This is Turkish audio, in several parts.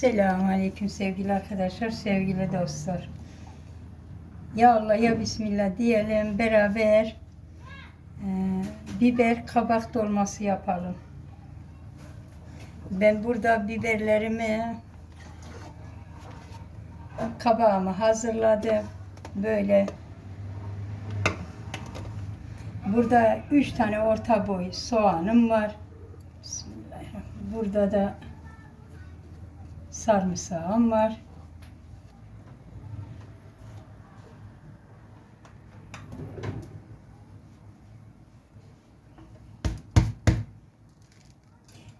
Selamun Aleyküm sevgili arkadaşlar, sevgili dostlar. Ya Allah ya Bismillah diyelim beraber e, biber kabak dolması yapalım. Ben burada biberlerimi kabağımı hazırladım. Böyle burada üç tane orta boy soğanım var. Burada da sarımsağım var.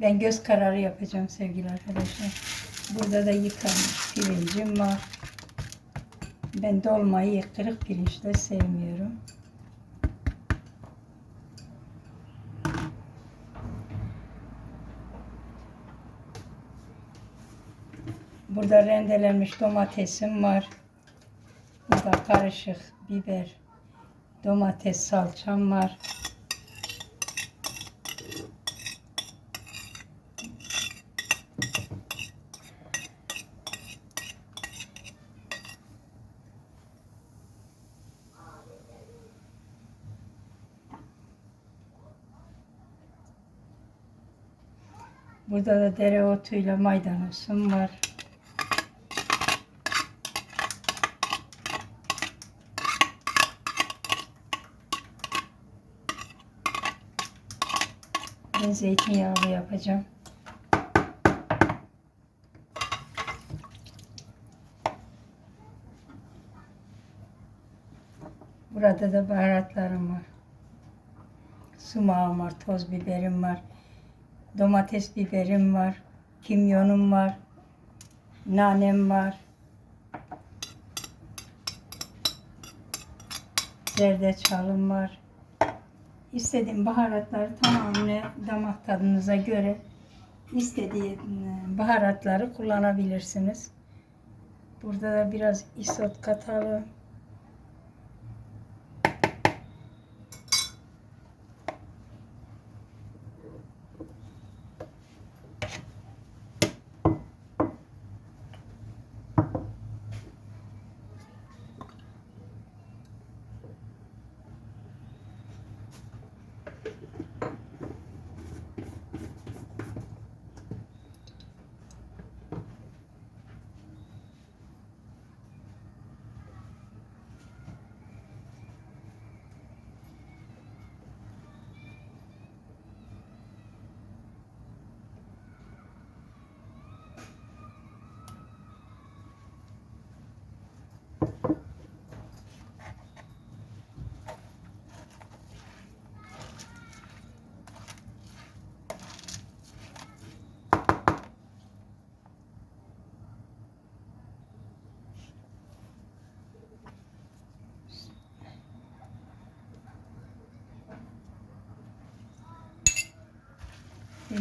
Ben göz kararı yapacağım sevgili arkadaşlar. Burada da yıkanmış pirincim var. Ben dolmayı kırık pirinçle sevmiyorum. Burada rendelenmiş domatesim var. Burada karışık biber, domates salçam var. Burada da dereotuyla maydanozum var. Ben zeytinyağlı yapacağım. Burada da baharatlarım var. Sumağım var, toz biberim var. Domates biberim var. Kimyonum var. Nanem var. Zerdeçalım var. İstediğim baharatları tamamını damak tadınıza göre istediğin baharatları kullanabilirsiniz. Burada da biraz isot katalım.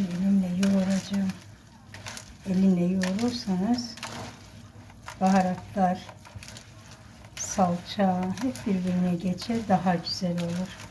Elimle yoğuracağım. Elinle yoğurursanız baharatlar, salça hep birbirine geçer. Daha güzel olur.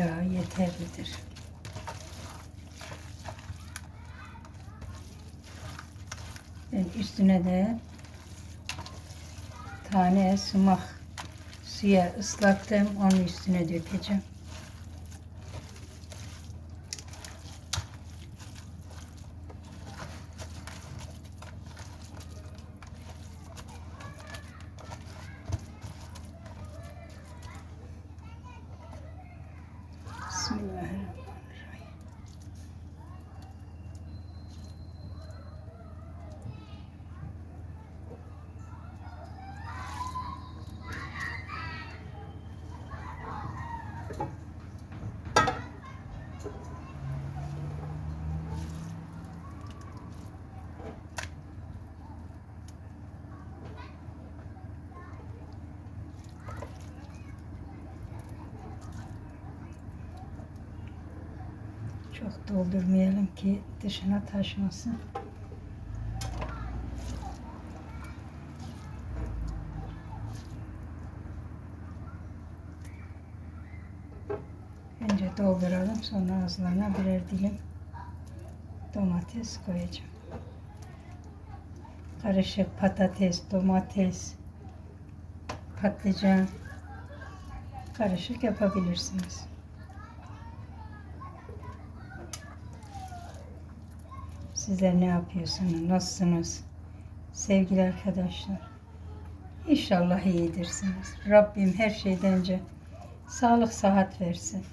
Ya yeterlidir. Ben üstüne de tane sumak suya ıslattım. Onun üstüne dökeceğim. Çok doldurmayalım ki dışına taşmasın. Önce dolduralım sonra ağızlarına birer dilim domates koyacağım. Karışık patates, domates, patlıcan karışık yapabilirsiniz. Sizler ne yapıyorsunuz? Nasılsınız? Sevgili arkadaşlar. İnşallah iyidirsiniz. Rabbim her şeyden önce sağlık sıhhat versin.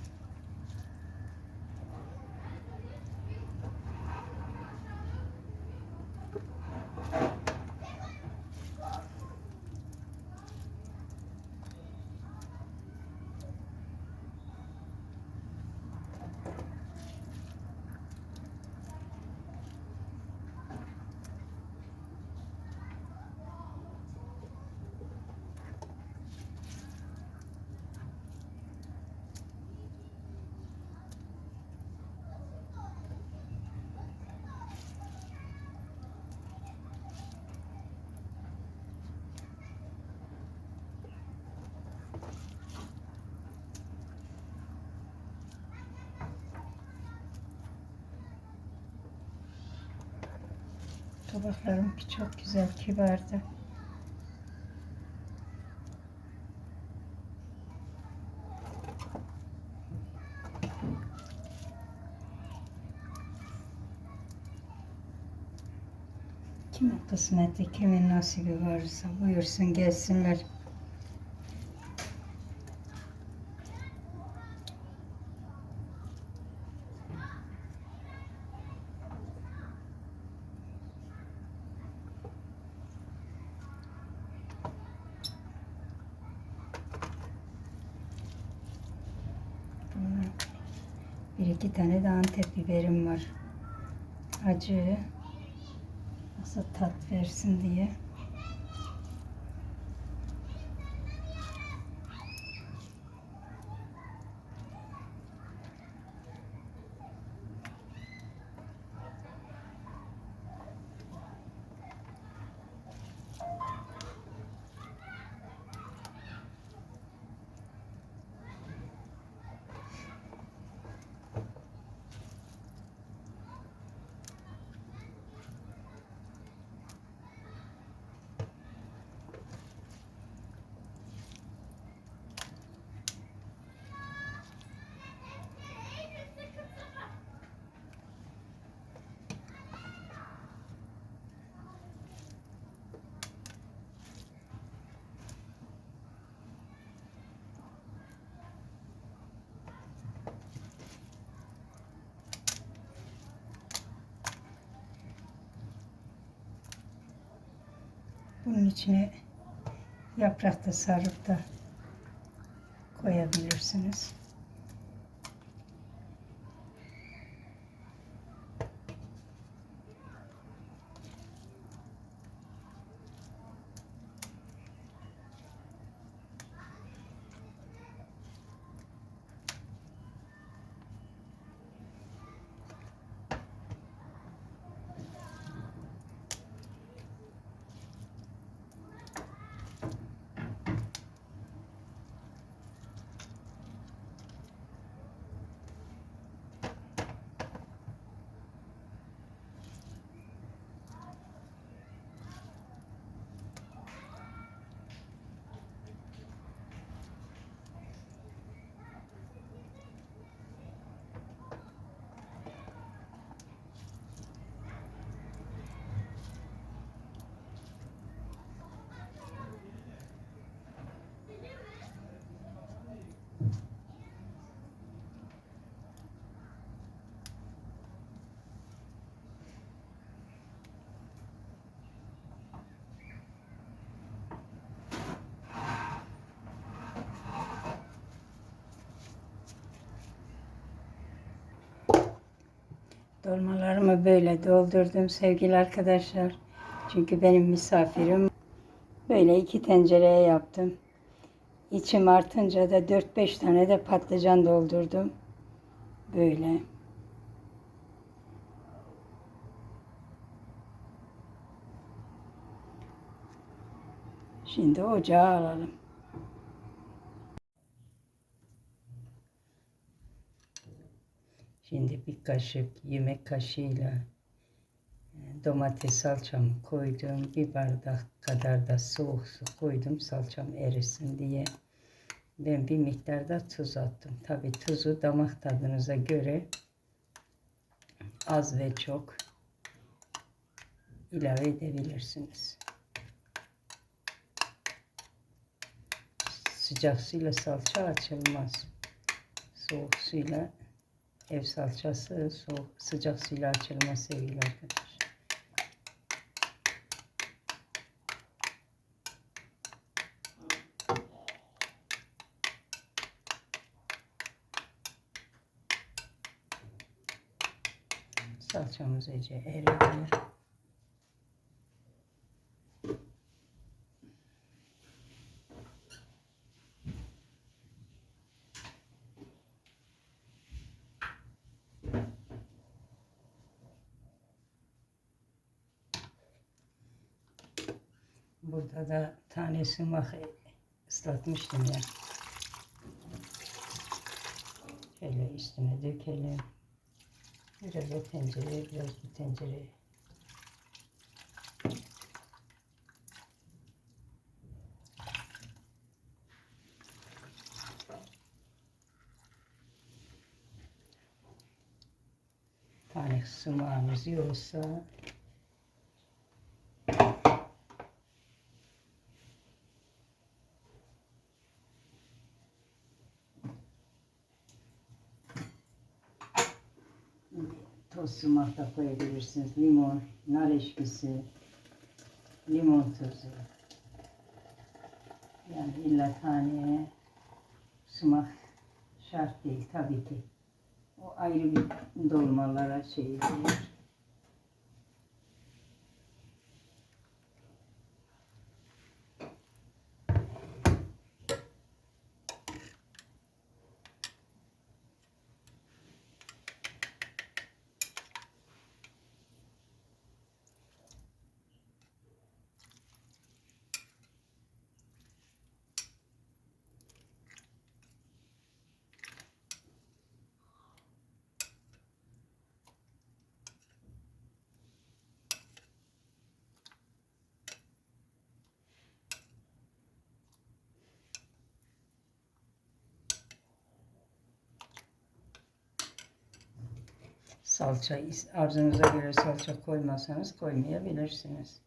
Tabaklarım çok güzel, kibardı. Kimin kısmeti, kimin nasibi varsa buyursun gelsinler. Bir iki tane de Antep biberim var. Acı. Nasıl tat versin diye. Bunun içine yaprak da sarıp da koyabilirsiniz. Dolmalarımı böyle doldurdum sevgili arkadaşlar. Çünkü benim misafirim. Böyle iki tencereye yaptım. İçim artınca da 4-5 tane de patlıcan doldurdum. Böyle. Şimdi ocağa alalım. Şimdi bir kaşık yemek kaşığıyla e, domates salçamı koydum. Bir bardak kadar da soğuk su koydum salçam erisin diye. Ben bir miktar da tuz attım. Tabi tuzu damak tadınıza göre az ve çok ilave edebilirsiniz. Sıcak suyla salça açılmaz. Soğuk suyla ev salçası soğuk sıcak suyla açılmaz sevgili arkadaşlar. Salçamız iyice eridi. Burada da tane sumak ıslatmıştım ya. Şöyle üstüne dökelim. Biraz o tencereye, biraz bu tencereye. Tane sumağımız yoksa toz sumak da koyabilirsiniz. Limon, nar eşkisi, limon tuzu. Yani illa taneye sumak şart değil tabii ki. O ayrı bir dolmalara şey değil. Salça arzunuza göre salça koymazsanız koymayabilirsiniz.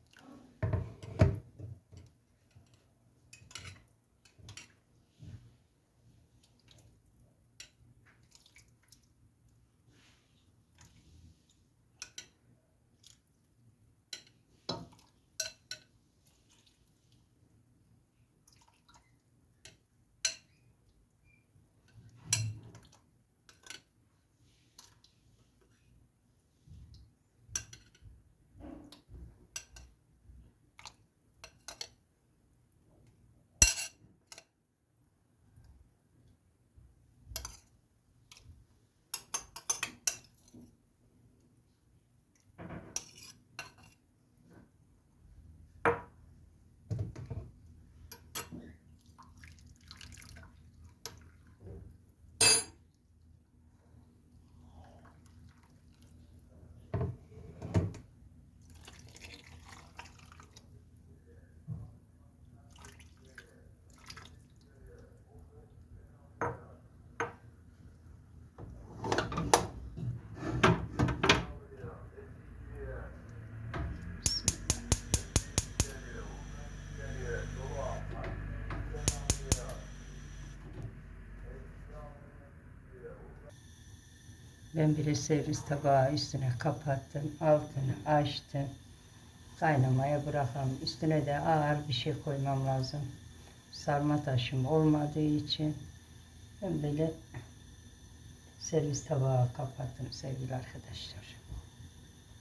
Ben bir servis tabağı üstüne kapattım. Altını açtım. Kaynamaya bırakalım. Üstüne de ağır bir şey koymam lazım. Sarma taşım olmadığı için ben böyle servis tabağı kapattım sevgili arkadaşlar.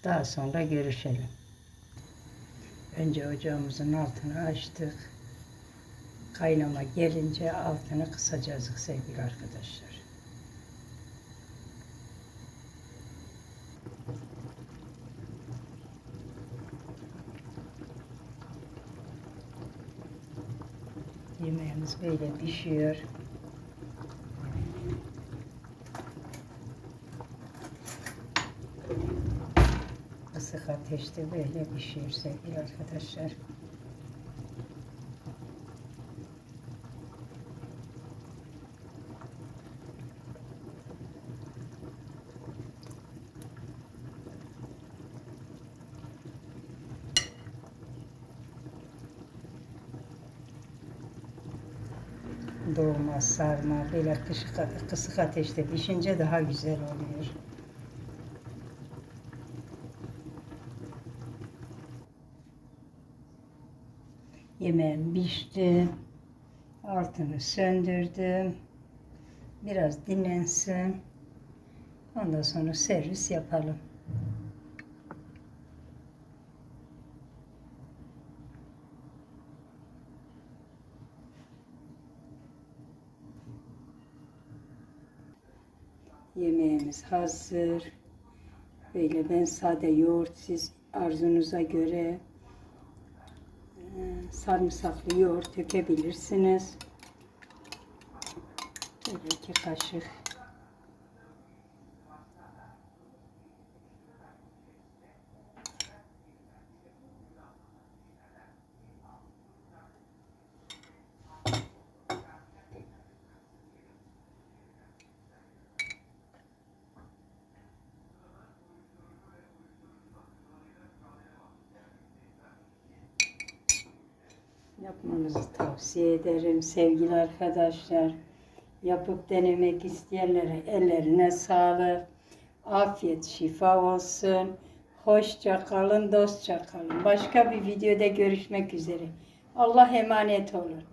Daha sonra görüşelim. Önce ocağımızın altını açtık. Kaynama gelince altını kısacağız sevgili arkadaşlar. Yemeğimiz böyle pişiyor. Kısık ateşte böyle pişiyor sevgili arkadaşlar. Dolma, sarma böyle kısık, kısık ateşte pişince daha güzel oluyor. Yemeğim pişti. Altını söndürdüm. Biraz dinlensin. Ondan sonra servis yapalım. Yemeğimiz hazır. Böyle ben sade yoğurt siz arzunuza göre sarımsaklı yoğurt dökebilirsiniz. Böyle iki kaşık. Yapmanızı tavsiye ederim sevgili arkadaşlar. Yapıp denemek isteyenlere ellerine sağlık. Afiyet şifa olsun. Hoşça kalın, dostça kalın. Başka bir videoda görüşmek üzere. Allah emanet olun.